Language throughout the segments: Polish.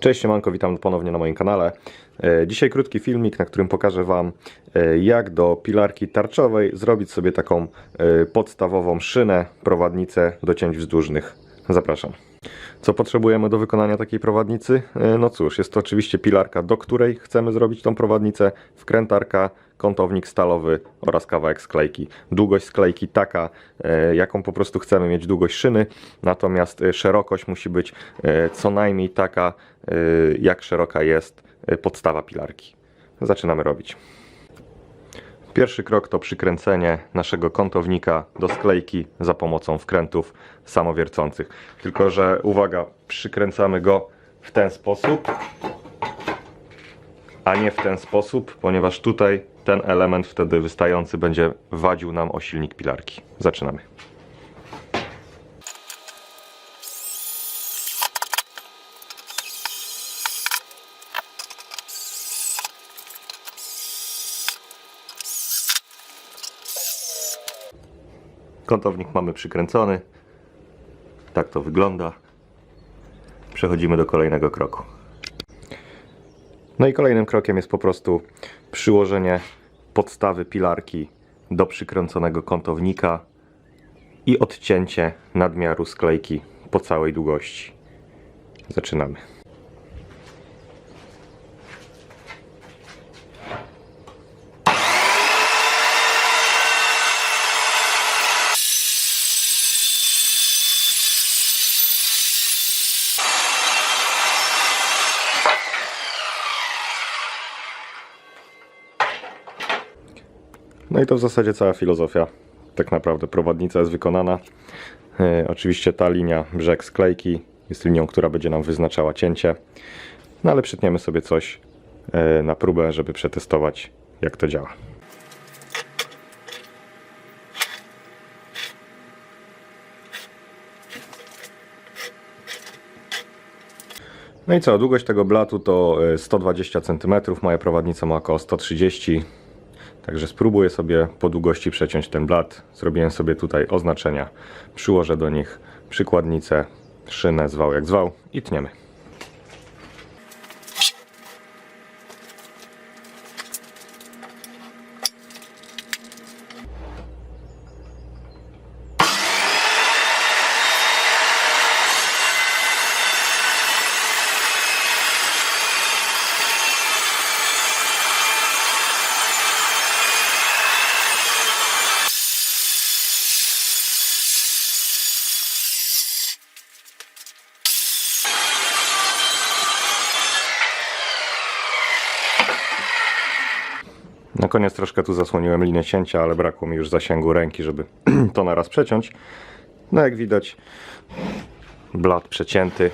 Cześć, siemanko, witam ponownie na moim kanale. E, Dzisiaj krótki filmik, na którym pokażę Wam, e, jak do pilarki tarczowej zrobić sobie taką e, podstawową szynę, prowadnicę do cięć wzdłużnych. Zapraszam. Co potrzebujemy do wykonania takiej prowadnicy? No cóż, jest to oczywiście pilarka, do której chcemy zrobić tą prowadnicę, wkrętarka, kątownik stalowy oraz kawałek sklejki. Długość sklejki taka, e, jaką po prostu chcemy mieć długość szyny, natomiast e, szerokość musi być e, co najmniej taka, jak szeroka jest podstawa pilarki. Zaczynamy robić. Pierwszy krok to przykręcenie naszego kątownika do sklejki za pomocą wkrętów samowiercących. Tylko, że uwaga, przykręcamy go w ten sposób, a nie w ten sposób, ponieważ tutaj ten element wtedy wystający będzie wadził nam o silnik pilarki. Zaczynamy. Kątownik mamy przykręcony. Tak to wygląda. Przechodzimy do kolejnego kroku. No i kolejnym krokiem jest po prostu przyłożenie podstawy pilarki do przykręconego kątownika i odcięcie nadmiaru sklejki po całej długości. Zaczynamy. No i to w zasadzie cała filozofia. Tak naprawdę prowadnica jest wykonana. E, oczywiście ta linia brzeg sklejki jest linią, która będzie nam wyznaczała cięcie. No ale przytniemy sobie coś e, na próbę, żeby przetestować jak to działa. No i co, długość tego blatu to e, 120 cm, moja prowadnica ma około 130 Także spróbuję sobie po długości przeciąć ten blat. Zrobiłem sobie tutaj oznaczenia. Przyłożę do nich przykładnicę, szynę, zwał jak zwał i tniemy. Na koniec troszkę tu zasłoniłem linię cięcia, ale brakło mi już zasięgu ręki, żeby to naraz przeciąć. No jak widać, blat przecięty.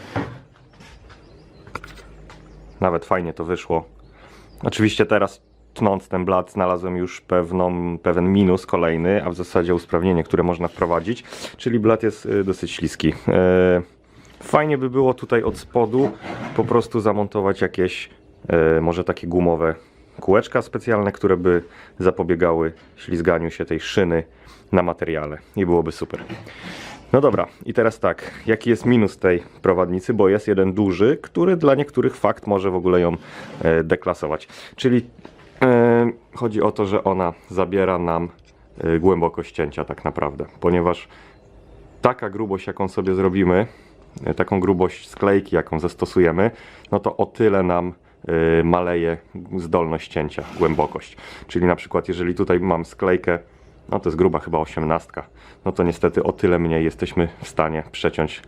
Nawet fajnie to wyszło. Oczywiście teraz tnąc ten blat znalazłem już pewną, pewien minus kolejny, a w zasadzie usprawnienie, które można wprowadzić, czyli blat jest y, dosyć śliski. E, Fajnie by było tutaj od spodu po prostu zamontować jakieś e, może takie gumowe kółeczka specjalne, które by zapobiegały ślizganiu się tej szyny na materiale i byłoby super. No dobra, i teraz tak, jaki jest minus tej prowadnicy, bo jest jeden duży, który dla niektórych fakt może w ogóle ją e, deklasować. Czyli e, chodzi o to, że ona zabiera nam e, głębokość cięcia tak naprawdę, ponieważ taka grubość, jaką sobie zrobimy, taką grubość sklejki, jaką zastosujemy, no to o tyle nam maleje zdolność cięcia, głębokość. Czyli na przykład, jeżeli tutaj mam sklejkę, no to jest gruba chyba 18, no to niestety o tyle mniej jesteśmy w stanie przeciąć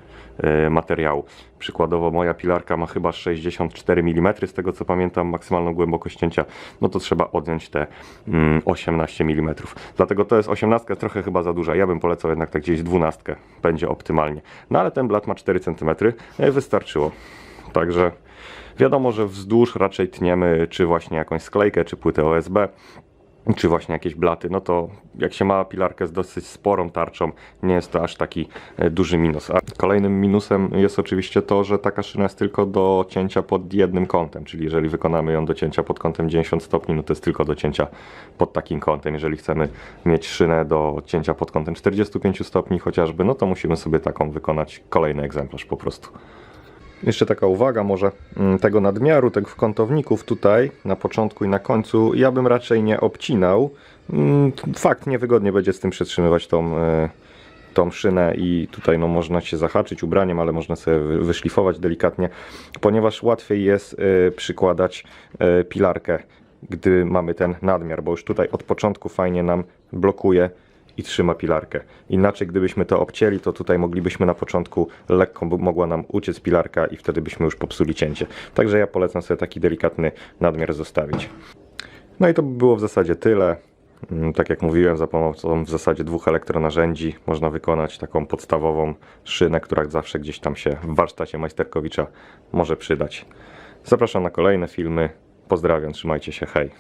y, materiału. Przykładowo moja pilarka ma chyba 64 mm, z tego co pamiętam, maksymalną głębokość cięcia, no to trzeba odjąć te mm, 18 mm. Dlatego to jest 18 trochę chyba za duża. Ja bym polecał jednak tak gdzieś 12, będzie optymalnie. No ale ten blat ma 4 cm, y, wystarczyło. Także wiadomo, że wzdłuż raczej tniemy czy właśnie jakąś sklejkę, czy płytę OSB, czy właśnie jakieś blaty. No to jak się ma pilarkę z dosyć sporą tarczą, nie jest to aż taki e, duży minus. A kolejnym minusem jest oczywiście to, że taka szyna jest tylko do cięcia pod jednym kątem, czyli jeżeli wykonamy ją do cięcia pod kątem 90 stopni, no to jest tylko do cięcia pod takim kątem. Jeżeli chcemy mieć szynę do cięcia pod kątem 45 stopni chociażby, no to musimy sobie taką wykonać kolejny egzemplarz po prostu. Jeszcze taka uwaga, może mm, tego nadmiaru, tych kątowników tutaj na początku i na końcu, ja bym raczej nie obcinał. Mm, Fakt, niewygodnie będzie z tym przytrzymywać tą, e, tą szynę i tutaj no, można się zahaczyć ubraniem, ale można sobie wy- wyszlifować delikatnie, ponieważ łatwiej jest e, przykładać e, pilarkę, gdy mamy ten nadmiar, bo już tutaj od początku fajnie nam blokuje i trzyma pilarkę. Inaczej, gdybyśmy to obcięli, to tutaj moglibyśmy na początku lekko mogła nam uciec pilarka i wtedy byśmy już popsuli cięcie. Także ja polecam sobie taki delikatny nadmiar zostawić. No i to by było w zasadzie tyle. Mm, Tak jak mówiłem, za pomocą w zasadzie dwóch elektronarzędzi można wykonać taką podstawową szynę, która zawsze gdzieś tam się w warsztacie Majsterkowicza może przydać. Zapraszam na kolejne filmy. Pozdrawiam, trzymajcie się, hej.